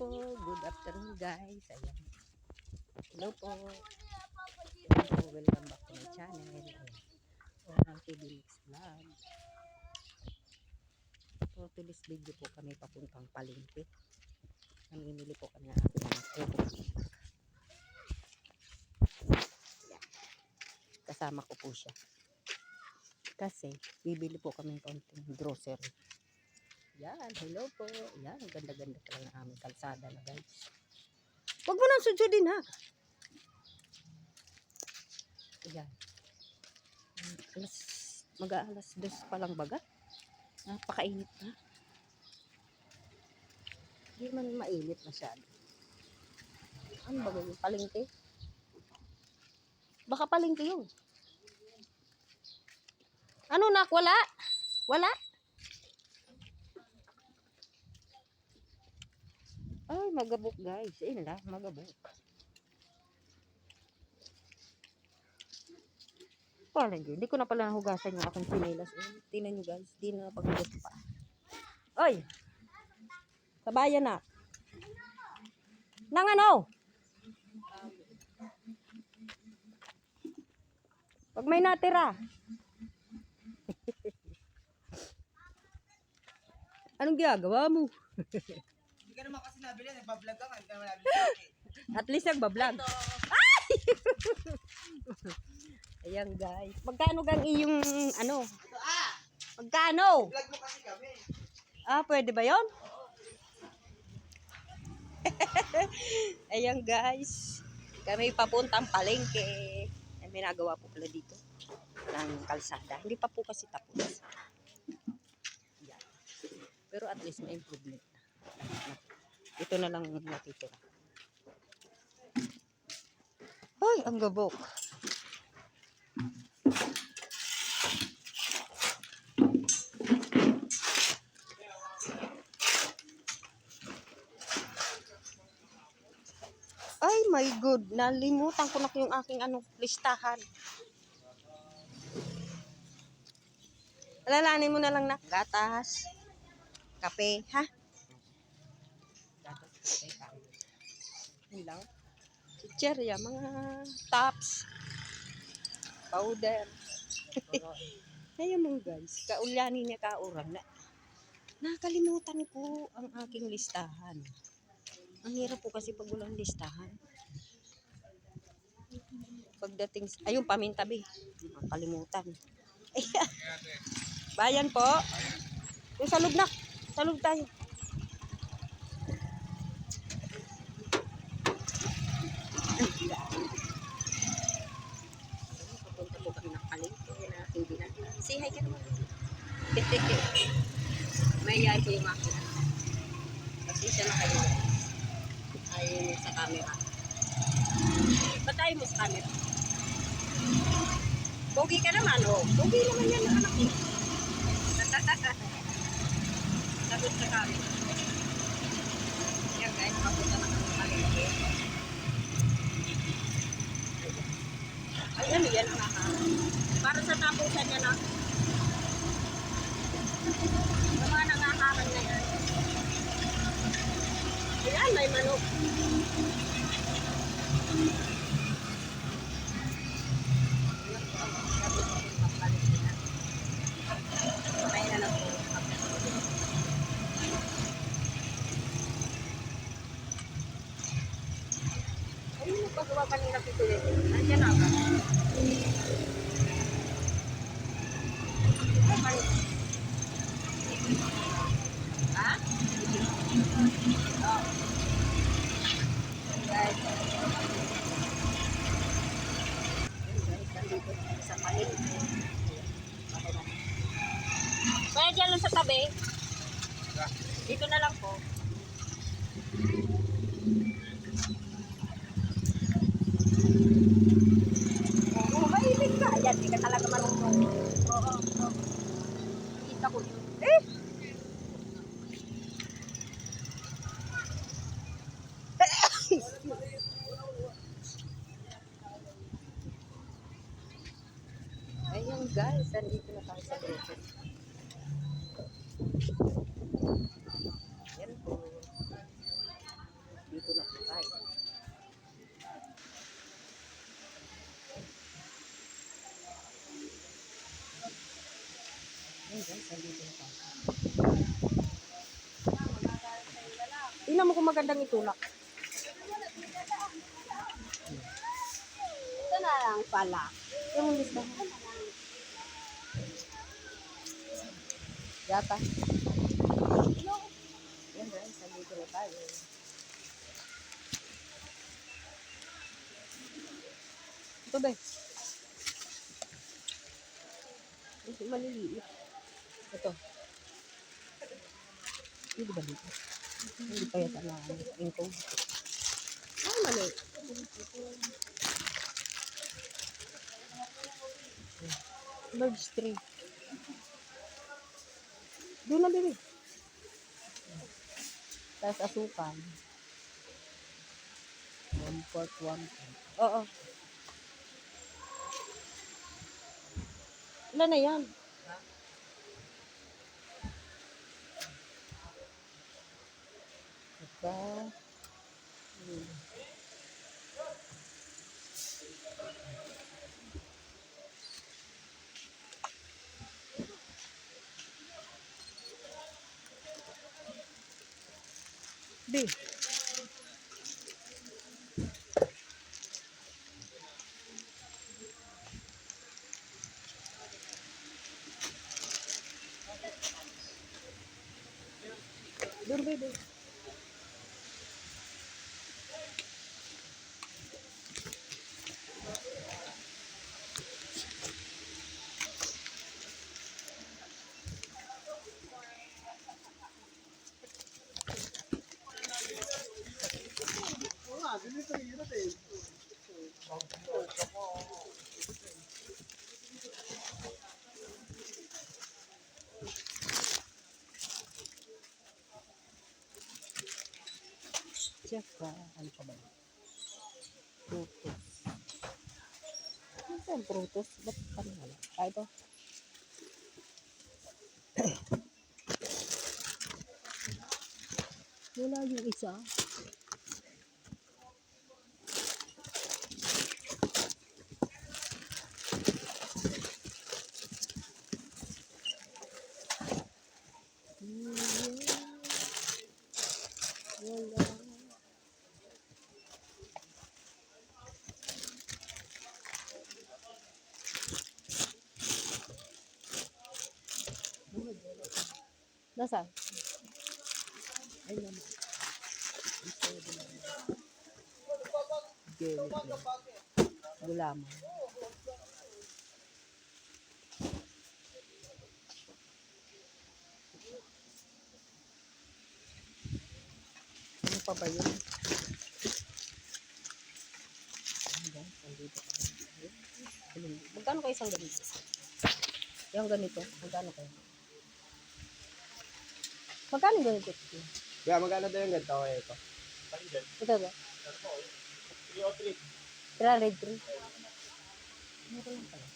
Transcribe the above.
po. Good afternoon guys. Ayan. Hello po. Ayan po. Welcome back to my channel. Ayan. Mix Vlog. For today's video po kami papuntang palengke. Namimili po kami ng ating mga. Ayan. Kasama ko po siya. Kasi bibili po kami ng konting grocery. Yan, hello po. Yan, ganda-ganda pala ng aming kalsada na guys. Huwag mo nang sudsudin ha. Yan. Alas, mag-aalas dos pa lang baga. Napakainit na. Hindi man mainit masyado. Ano ba yung palengke? Baka palengke yun. Ano nak? Wala? Wala? Ay, magabok guys. Ayun lang, magabok. Parang yun. Hindi ko na pala nahugasan yung aking pinilas. Eh, Tingnan nyo guys. Di na paghugas pa. Oy! Sabayan na. Nang ano? Pag may natira. Anong ginagawa mo? Hindi ka naman kasi nabili, nagbablog nga, hindi naman nabili. At least nagbablog. Ay! Ayan guys. Magkano gang iyong ano? Ito ah! Magkano? Vlog mo kasi kami. Ah, pwede ba yon? Ayan guys. Kami papuntang palengke. May nagawa po pala dito ng kalsada. Hindi pa po kasi tapos. Yan. Pero at least may improvement na. Ito na lang natitira. Ay, ang gabok. Ay, my God. Nalimutan ko na yung aking ano, listahan. Alalanin mo na lang na. Gatas. Kape, ha? Yun lang. Chicherya, mga tops. Powder. Kaya mo guys, kaulyanin niya kaurang na. Nakalimutan ko ang aking listahan. Ang hirap po kasi pag walang listahan. Pagdating, ayun, pamintabi. Nakalimutan. Bayan po. Yung salog na. Salog tayo. Papunta po kami ng palengke na hindi na. Say hi ka naman. Ko yung aking ano. Pasensya na kayo. Ayaw sa camera. Ba't ayaw mo sa camera? Pogi ka naman, oh. Pogi naman yan anak mo. Sagot sa camera. Yan guys, papunta na kami palengke. Ay, ano yan nakaharap? Para sa tapusan niya na. Yung mga nangaharan na yan. Ayan, may manok. Ayun, nagpagawa kanina pito yun. Nandiyan na ba? Ha? Oh. Guys. Ayun, guys, nandito tayo sa na. Kaya dyan lang sa tabi. Dito na lang po. Oo, mahilig ka. Ayan, di ka talaga marunong. Oo, oo. Kita ko yun. nandito na tayo sa grupo. Yan po. Dito na po tayo. Yan guys, nandito na tayo. Tingnan mo kung magandang itulak. Ito na lang pala. Yung list na. Yata. Yan guys, nandito na tayo. Ito ba? Ito maliliit. Ito. Hindi ba dito? Hindi pa yata na ano, info. Ay, mali. Large tree. Doon na, baby. Tapos asukan. One fourth, one fourth. Oo. Ilan na yan? Diba? Hmm. Di. Doon, baby. Tsaka, ano pa ba? Prutos. Ano ba prutos? Ba't ano wala? Ah, ito. wala yung isa. Wala. Nasaan? Ay, naman. Gelit na. Gulaman. Ano pa ba yun? Ayun. Magkano kayo isang ganito? Yung ganito, magkano kayo? Magkano yung ganito? Kaya magkano daw yung ganito kaya ito? Ito ba? 303. 303. Mura lang pala.